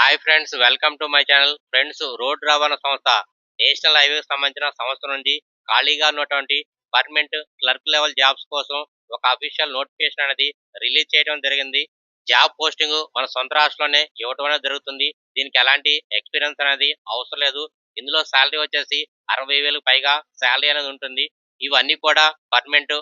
Hi friends welcome to my channel. Friends road రవాణా సంస్థ national హైవేకి సంబంధించిన సంస్థ నుండి ఖాళీగా ఉన్నటువంటి పర్మనెంట్ క్లర్క్ లెవెల్ జాబ్స్ కోసం ఒక అఫీషియల్ నోటిఫికేషన్ అనేది రిలీజ్ చేయడం జరిగింది. జాబ్ పోస్టింగ్ మన సొంత రాష్ట్రంలోనే ఇవ్వటం అనేది జరుగుతుంది. దీనికి ఎలాంటి ఎక్స్పీరియన్స్ అనేది అవసరం లేదు. ఇందులో శాలరీ వచ్చేసి అరవై వేలకు పైగా శాలరీ అనేది ఉంటుంది. ఇవన్నీ కూడా పర్మనెంట్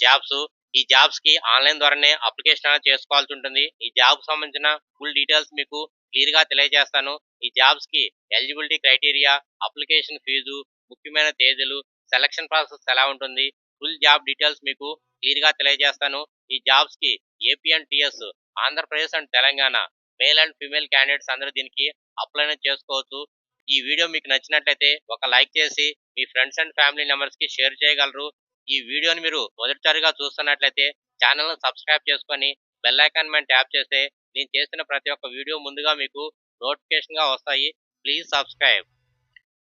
జాబ్స్. ఈ జాబ్స్కి ఆన్లైన్ ద్వారానే అప్లికేషన్ అనేది చేసుకోవాల్సి ఉంటుంది. ఈ జాబ్ సంబంధించిన ఫుల్ డీటెయిల్స్ మీకు క్లియర్గా తెలియజేస్తాను. ఈ జాబ్స్కి ఎలిజిబిలిటీ క్రైటీరియా అప్లికేషన్ ఫీజు ముఖ్యమైన తేదీలు సెలక్షన్ ప్రాసెస్ ఎలా ఉంటుంది ఫుల్ జాబ్ డీటెయిల్స్ మీకు క్లియర్గా తెలియజేస్తాను. ఈ జాబ్స్కి AP and TS Andhra Pradesh and Telangana male and female candidates అందరూ దీనికి అప్లై చేసుకోవచ్చు. ఈ వీడియో మీకు నచ్చినట్లయితే ఒక లైక్ చేసి మీ ఫ్రెండ్స్ అండ్ ఫ్యామిలీ మెంబర్స్కి షేర్ చేయగలరు. ఈ వీడియోని మీరు మొదటిసారిగా చూస్తున్నట్లయితే ఛానల్ను సబ్స్క్రైబ్ చేసుకొని బెల్ ఐకాన్ మీద ట్యాప్ చేస్తే నేను చేసిన ప్రతి ఒక్క వీడియో ముందుగా మీకు నోటిఫికేషన్గా వస్తాయి. ప్లీజ్ సబ్స్క్రైబ్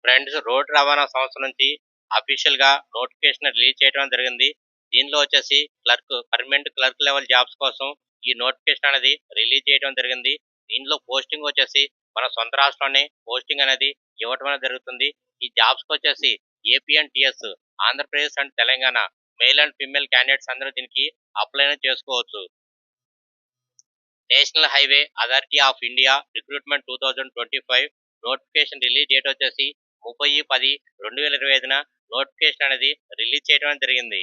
ఫ్రెండ్స్ రోడ్ రవాణా సంస్థ నుంచి అఫీషియల్గా నోటిఫికేషన్ రిలీజ్ చేయడం జరిగింది. దీనిలో వచ్చేసి clerk permanent clerk level jobs కోసం ఈ నోటిఫికేషన్ అనేది రిలీజ్ చేయడం జరిగింది. దీనిలో పోస్టింగ్ వచ్చేసి మన సొంత రాష్ట్రంలోనే పోస్టింగ్ అనేది ఇవ్వటం అనేది జరుగుతుంది. ఈ జాబ్స్కి వచ్చేసి AP and TS Andhra Pradesh and Telangana male and female candidates అందరూ దీనికి అప్లై చేసుకోవచ్చు. National Highway Authority of India recruitment two thousand twenty five notification release date వచ్చేసి ముప్పై పది రెండు వేల ఇరవై ఐదున నోటిఫికేషన్ అనేది రిలీజ్ చేయడం అనేది జరిగింది.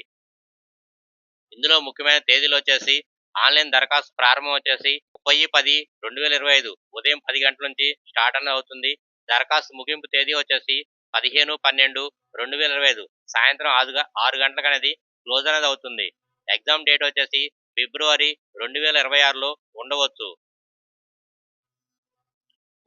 ఇందులో ముఖ్యమైన తేదీలు వచ్చేసి ఆన్లైన్ దరఖాస్తు ప్రారంభం వచ్చేసి ముప్పై పది రెండు వేల ఇరవై ఐదు ఉదయం పది గంటల నుంచి స్టార్ట్ అనేది అవుతుంది. దరఖాస్తు ముగింపు తేదీ వచ్చేసి పదిహేను పన్నెండు రెండు వేల ఇరవై ఐదు సాయంత్రం ఆరు గ- ఆరు గంటలకు అనేది క్లోజ్ అనేది అవుతుంది. ఎగ్జామ్ డేట్ వచ్చేసి ఫిబ్రవరి రెండు వేల ఇరవై ఆరులో ఉండవచ్చు.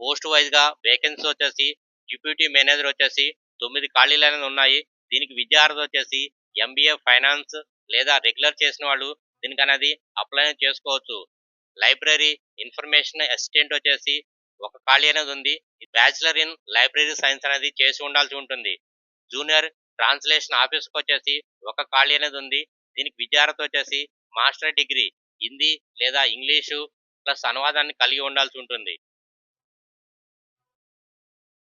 పోస్ట్ వైజ్గా వేకెన్సీ వచ్చేసి డిప్యూటీ మేనేజర్ వచ్చేసి తొమ్మిది ఖాళీలు అనేది ఉన్నాయి. దీనికి విద్యార్థి వచ్చేసి ఎంబీఏ ఫైనాన్స్ లేదా రెగ్యులర్ చేసిన వాళ్ళు దీనికి అనేది అప్లై చేసుకోవచ్చు. లైబ్రరీ ఇన్ఫర్మేషన్ అసిస్టెంట్ వచ్చేసి ఒక ఖాళీ అనేది ఉంది. బ్యాచిలర్ ఇన్ లైబ్రరీ సైన్స్ అనేది చేసి ఉండాల్సి ఉంటుంది. జూనియర్ ట్రాన్స్లేషన్ ఆఫీస్కి వచ్చేసి ఒక ఖాళీ అనేది ఉంది. దీనికి విద్యార్థి వచ్చేసి మాస్టర్ డిగ్రీ హిందీ లేదా ఇంగ్లీషు ప్లస్ అనువాదాన్ని కలిగి ఉండాల్సి ఉంటుంది.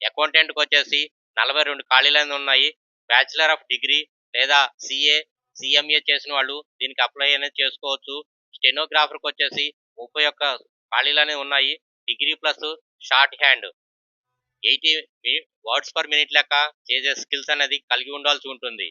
అకౌంటెంట్కి వచ్చేసి నలభై రెండు ఖాళీలు ఉన్నాయి. బ్యాచిలర్ ఆఫ్ డిగ్రీ లేదా సిఏ సిఎంఏ చేసిన వాళ్ళు దీనికి అప్లై అనేది చేసుకోవచ్చు. స్టెనోగ్రాఫర్కి వచ్చేసి ముప్పై ఒక్క ఖాళీలు అనేవి ఉన్నాయి. Degree plus shorthand. Eighty words per minute లెక్క చేసే స్కిల్స్ అనేది కలిగి ఉండాల్సి ఉంటుంది.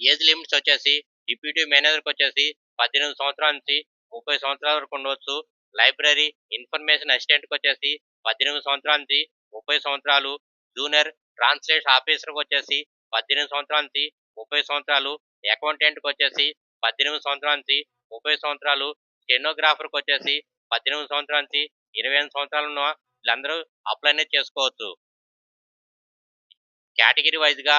ఏజ్ లిమిట్స్ వచ్చేసి డిప్యూటీ మేనేజర్కి వచ్చేసి పద్దెనిమిది సంవత్సరాల నుంచి ముప్పై సంవత్సరాల వరకు ఉండవచ్చు. లైబ్రరీ ఇన్ఫర్మేషన్ అసిస్టెంట్కి వచ్చేసి పద్దెనిమిది సంవత్సరాల నుంచి ముప్పై సంవత్సరాలు. జూనియర్ ట్రాన్స్లేషన్ ఆఫీసర్కి వచ్చేసి పద్దెనిమిది సంవత్సరాల నుంచి ముప్పై సంవత్సరాలు. అకౌంటెంట్కి వచ్చేసి పద్దెనిమిది సంవత్సరాల నుంచి ముప్పై సంవత్సరాలు. స్టెనోగ్రాఫర్కి వచ్చేసి పద్దెనిమిది సంవత్సరాల నుంచి ఇరవై ఎనిమిది సంవత్సరాలు ఉన్న వీళ్ళందరూ అప్లై అనేది చేసుకోవచ్చు. కేటగిరీ వైజ్గా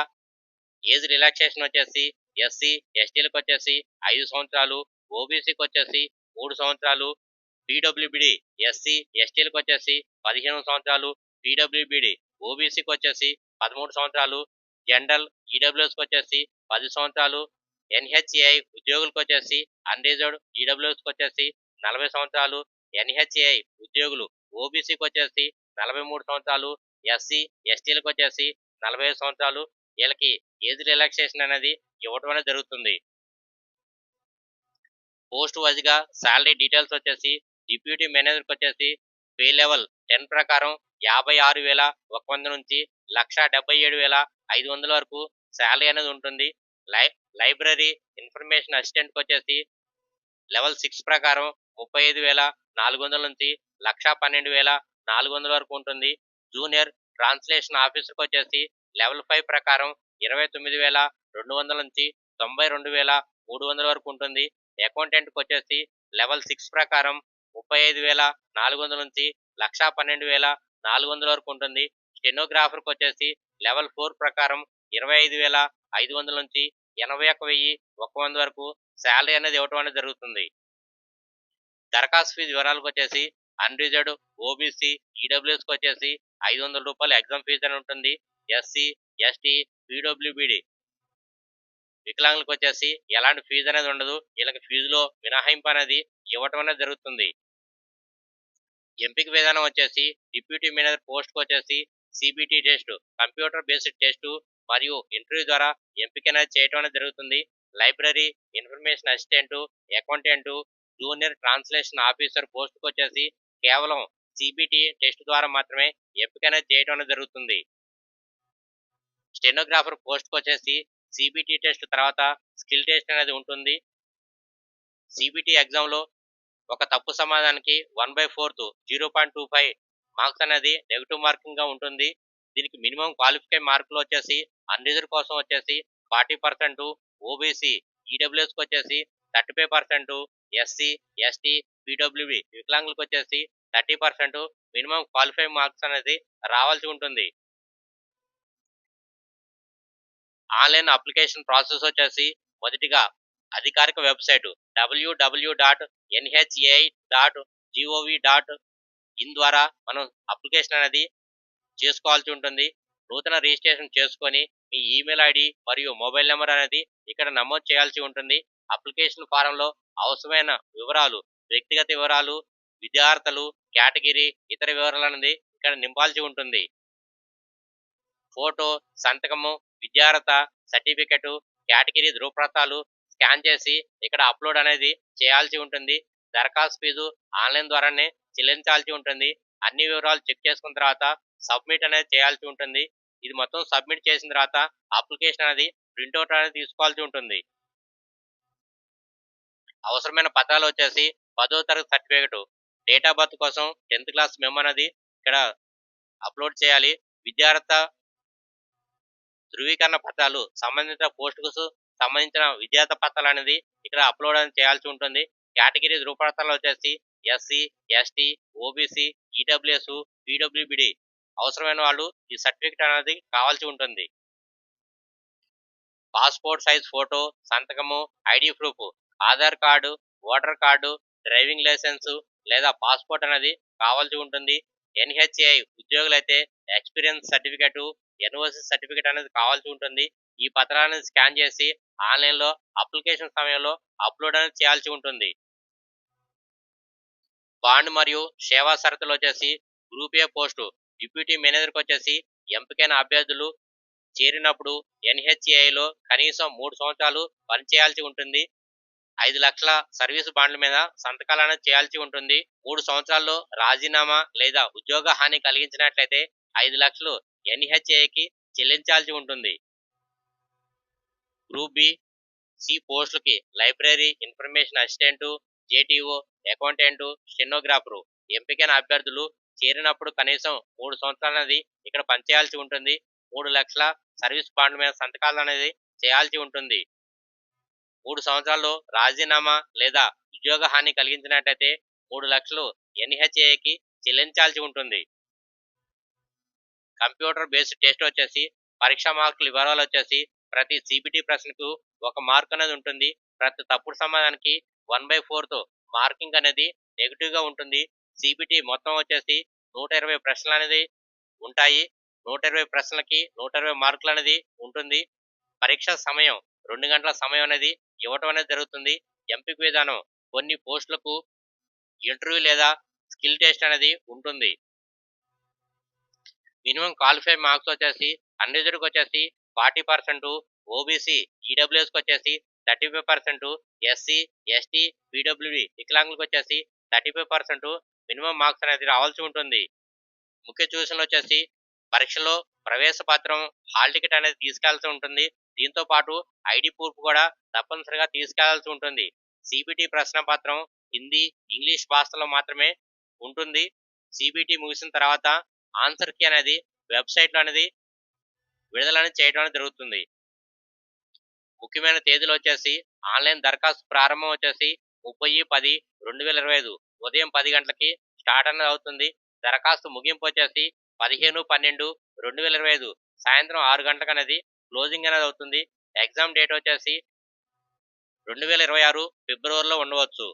ఏజ్ రిలాక్సేషన్ వచ్చేసి ఎస్సీ ఎస్టీలకు వచ్చేసి ఐదు సంవత్సరాలు ఓబీసీకి వచ్చేసి మూడు సంవత్సరాలు పీడబ్ల్యూబిడి ఎస్సీ ఎస్టీలకు వచ్చేసి పదిహేను సంవత్సరాలు పీడబ్ల్యూబిడి ఓబీసీకి వచ్చేసి పదమూడు సంవత్సరాలు జనరల్ ఈడబ్ల్యూఎస్కి వచ్చేసి పది సంవత్సరాలు ఎన్హెచ్ఏఐ ఉద్యోగులకు వచ్చేసి అన్రిజర్వ్డ్ ఈడబ్ల్యూఎస్కి వచ్చేసి నలభై సంవత్సరాలు ఎన్హెచ్ఏఐ ఉద్యోగులు ఓబీసీకి వచ్చేసి నలభై మూడు సంవత్సరాలు ఎస్సీ ఎస్టీలకు వచ్చేసి నలభై సంవత్సరాలు. వీళ్ళకి ఏజ్ రిలాక్సేషన్ అనేది ఇవ్వడం అనేది జరుగుతుంది. పోస్ట్ వైజ్గా శాలరీ డీటెయిల్స్ వచ్చేసి డిప్యూటీ మేనేజర్కి వచ్చేసి పే లెవెల్ టెన్ ప్రకారం యాభై ఆరు వేల ఒక వంద నుంచి లక్ష డెబ్బై ఏడు వేల ఐదు వందల వరకు శాలరీ అనేది ఉంటుంది. లై లైబ్రరీ ఇన్ఫర్మేషన్ అసిస్టెంట్కి వచ్చేసి లెవెల్ సిక్స్ ప్రకారం ముప్పై ఐదు వేల నాలుగు వందల నుంచి లక్ష పన్నెండు వేల నాలుగు వందల వరకు ఉంటుంది. జూనియర్ ట్రాన్స్లేషన్ ఆఫీసర్కి వచ్చేసి లెవెల్ ఫైవ్ ప్రకారం ఇరవై తొమ్మిది వేల రెండు వందల నుంచి తొంభై రెండు వేల మూడు వందల వరకు ఉంటుంది. అకౌంటెంట్కి వచ్చేసి లెవెల్ సిక్స్ ప్రకారం ముప్పై ఐదు వేల నాలుగు వందల నుంచి లక్ష పన్నెండు వేల నాలుగు వందల వరకు ఉంటుంది. స్టెనోగ్రాఫర్కి వచ్చేసి లెవెల్ ఫోర్ ప్రకారం ఇరవై ఐదు వేల ఐదు వందల నుంచి ఎనభై ఒక్క వెయ్యి ఒక వంద వరకు శాలరీ అనేది ఇవ్వటం అనేది జరుగుతుంది. దరఖాస్తు ఫీజు వివరాలకు వచ్చేసి అన్రిజర్వ్డ్ ఓబీసీ ఈడబ్ల్యూఎస్కి వచ్చేసి ఐదు వందల రూపాయలు ఎగ్జామ్ ఫీజు అని ఉంటుంది. ఎస్సీ ఎస్టీ పీడబ్ల్యూబిడి వికలాంగులకు వచ్చేసి ఎలాంటి ఫీజు అనేది ఉండదు. వీళ్ళకి ఫీజులో మినహాయింపు అనేది ఇవ్వటం అనేది జరుగుతుంది. ఎంపిక విధానం వచ్చేసి డిప్యూటీ మేనేజర్ పోస్ట్కి వచ్చేసి CBT test computer based test మరియు ఇంటర్వ్యూ ద్వారా ఎంపిక అనేది చేయటం అనేది జరుగుతుంది. Library information assistant accountant junior translation officer పోస్ట్కి వచ్చేసి కేవలం సిబిటి టెస్ట్ ద్వారా మాత్రమే ఎంపిక అనేది చేయటం అనేది జరుగుతుంది. స్టెనోగ్రాఫర్ పోస్ట్కి వచ్చేసి సిబిటి టెస్ట్ తర్వాత స్కిల్ టెస్ట్ అనేది ఉంటుంది. సిబిటి ఎగ్జామ్లో ఒక తప్పు సమాధానానికి one by fourth zero point two five marks అనేది నెగిటివ్ మార్కింగ్గా ఉంటుంది. దీనికి మినిమం క్వాలిఫై మార్కులు వచ్చేసి అన్రిజర్వ్ కోసం వచ్చేసి ఫార్టీ పర్సెంట్ ఓబీసీ ఈడబ్ల్యూఎస్కి వచ్చేసి thirty five percent SC ST PWB వికలాంగులకు వచ్చేసి thirty percent minimum qualify marks అనేది రావాల్సి ఉంటుంది. ఆన్లైన్ అప్లికేషన్ ప్రాసెస్ వచ్చేసి మొదటిగా అధికారిక website WWW dot NHAI dot GOV dot in ద్వారా మనం అప్లికేషన్ అనేది చేసుకోవాల్సి ఉంటుంది. నూతన రిజిస్ట్రేషన్ చేసుకొని మీ ఈమెయిల్ ఐడి మరియు మొబైల్ నెంబర్ అనేది ఇక్కడ నమోదు చేయాల్సి ఉంటుంది. అప్లికేషన్ ఫారంలో అవసరమైన వివరాలు వ్యక్తిగత వివరాలు విద్యార్థులు కేటగిరీ ఇతర వివరాలు అనేది ఇక్కడ నింపాల్సి ఉంటుంది. ఫోటో సంతకము విద్యార్హత సర్టిఫికెట్ కేటగిరీ ధృవపత్రాలు స్కాన్ చేసి ఇక్కడ అప్లోడ్ అనేది చేయాల్సి ఉంటుంది. దరఖాస్తు ఫీజు ఆన్లైన్ ద్వారానే చెల్లించాల్సి ఉంటుంది. అన్ని వివరాలు చెక్ చేసుకున్న తర్వాత సబ్మిట్ అనేది చేయాల్సి ఉంటుంది. ఇది మొత్తం సబ్మిట్ చేసిన తర్వాత అప్లికేషన్ అనేది ప్రింట్అవుట్ అనేది తీసుకోవాల్సి ఉంటుంది. అవసరమైన పత్రాలు వచ్చేసి పదో తరగతి సర్టిఫికేట్ డేట్ ఆఫ్ బర్త్ కోసం టెన్త్ క్లాస్ మెమో అనేది ఇక్కడ అప్లోడ్ చేయాలి. విద్యార్థ ధృవీకరణ పత్రాలు సంబంధిత పోస్టుకు సంబంధించిన విద్యార్థి పత్రాలు అనేది ఇక్కడ అప్లోడ్ అనేది చేయాల్సి ఉంటుంది. కేటగిరీ ధృవపత్రాలు వచ్చేసి SC ST OBC EWS PWBD అవసరమైన వాళ్ళు ఈ సర్టిఫికేట్ అనేది కావాల్సి ఉంటుంది. పాస్పోర్ట్ సైజ్ ఫోటో సంతకము ID proof Aadhaar card voter card driving licence లేదా పాస్పోర్ట్ అనేది కావాల్సి ఉంటుంది. ఎన్హెచ్ఏఐ ఉద్యోగులైతే ఎక్స్పీరియన్స్ సర్టిఫికెట్ ఎన్ఓసి సర్టిఫికెట్ అనేది కావాల్సి ఉంటుంది. ఈ పత్రాలను స్కాన్ చేసి ఆన్లైన్లో అప్లికేషన్ సమయంలో అప్లోడ్ అనేది చేయాల్సి ఉంటుంది. బాండ్ మరియు సేవా షరతులు వచ్చేసి గ్రూప్ ఏ పోస్టు డిప్యూటీ మేనేజర్కి వచ్చేసి ఎంపికైన అభ్యర్థులు చేరినప్పుడు ఎన్హెచ్ఏఐలో కనీసం మూడు సంవత్సరాలు పనిచేయాల్సి ఉంటుంది. ఐదు లక్షల సర్వీసు బాండ్ల మీద సంతకాలు అనేది చేయాల్సి ఉంటుంది. మూడు సంవత్సరాల్లో రాజీనామా లేదా ఉద్యోగ హాని కలిగించినట్లయితే ఐదు లక్షలు ఎన్హెచ్ఏకి చెల్లించాల్సి ఉంటుంది. గ్రూప్ బి సి పోస్టులకి library information assistant JTO accountant stenographer ఎంపికైన అభ్యర్థులు చేరినప్పుడు కనీసం మూడు సంవత్సరాలు అనేది ఇక్కడ పనిచేయాల్సి ఉంటుంది. మూడు లక్షల సర్వీస్ బాండ్ మీద సంతకాలు అనేది చేయాల్సి ఉంటుంది. మూడు సంవత్సరాల్లో రాజీనామా లేదా ఉద్యోగ హాని కలిగించినట్టయితే మూడు లక్షలు ఎన్హెచ్ఏకి చెల్లించాల్సి ఉంటుంది. కంప్యూటర్ బేస్డ్ టెస్ట్ వచ్చేసి పరీక్ష మార్కుల వివరాలు వచ్చేసి ప్రతి సిబిటి ప్రశ్నకు ఒక మార్క్ అనేది ఉంటుంది. ప్రతి తప్పుడు సమాధానానికి వన్ బై ఫోర్త్ మార్కింగ్ అనేది నెగిటివ్గా ఉంటుంది. సిబిటి మొత్తం వచ్చేసి నూట ఇరవై ప్రశ్నలు అనేది ఉంటాయి. నూట ఇరవై ప్రశ్నలకి నూట ఇరవై మార్కులు అనేది ఉంటుంది. పరీక్ష సమయం రెండు గంటల సమయం అనేది ఇవ్వటం అనేది జరుగుతుంది. ఎంపిక విధానం కొన్ని పోస్టులకు ఇంటర్వ్యూ లేదా స్కిల్ టెస్ట్ అనేది ఉంటుంది. మినిమం క్వాలిఫై మార్క్స్ వచ్చేసి అన్రిజర్వ్కి వచ్చేసి ఫార్టీ పర్సెంట్ ఓబీసీ ఈడబ్ల్యూఎస్కి వచ్చేసి thirty five percent SC ST PWD వికలాంగులకు వచ్చేసి thirty five percent minimum marks అనేది రావాల్సి ఉంటుంది. ముఖ్య సూచనలు వచ్చేసి పరీక్షలో ప్రవేశ పత్రం హాల్ టికెట్ అనేది తీసుకెళ్ళాల్సి ఉంటుంది. దీంతో పాటు ఐడి ప్రూఫ్ కూడా తప్పనిసరిగా తీసుకెళ్ళాల్సి ఉంటుంది. సిబిటి ప్రశ్న పత్రం హిందీ ఇంగ్లీష్ భాషలో మాత్రమే ఉంటుంది. సిబిటి ముగిసిన తర్వాత ఆన్సర్ కీ అనేది వెబ్సైట్లో అనేది విడుదల అనేది చేయడం అనేది జరుగుతుంది. ముఖ్యమైన తేదీలు వచ్చేసి ఆన్లైన్ దరఖాస్తు ప్రారంభం వచ్చేసి ముప్పై పది రెండు వేల ఇరవై ఐదు ఉదయం పది గంటలకి స్టార్ట్ అనేది అవుతుంది. దరఖాస్తు ముగింపు వచ్చేసి పదిహేను పన్నెండు రెండు వేల ఇరవై ఐదు సాయంత్రం ఆరు గంటలకు అనేది క్లోజింగ్ అనేది అవుతుంది. ఎగ్జామ్ డేట్ వచ్చేసి రెండు వేల ఇరవై ఆరు ఫిబ్రవరిలో ఉండవచ్చు.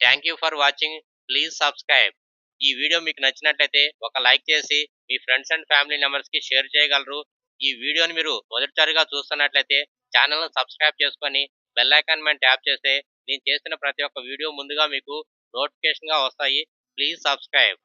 Thank you for watching please subscribe ఈ వీడియో మీకు నచ్చినట్లయితే ఒక లైక్ చేసి మీ ఫ్రెండ్స్ అండ్ ఫ్యామిలీ మెంబర్స్కి షేర్ చేయగలరు. ఈ వీడియోని మీరు మొదటిసారిగా చూస్తున్నట్లయితే ఛానల్ను సబ్స్క్రైబ్ చేసుకొని బెల్ ఐకాన్ మీద ట్యాప్ చేస్తే నేను చేసిన ప్రతి ఒక్క వీడియో ముందుగా మీకు నోటిఫికేషన్గా వస్తాయి. Please subscribe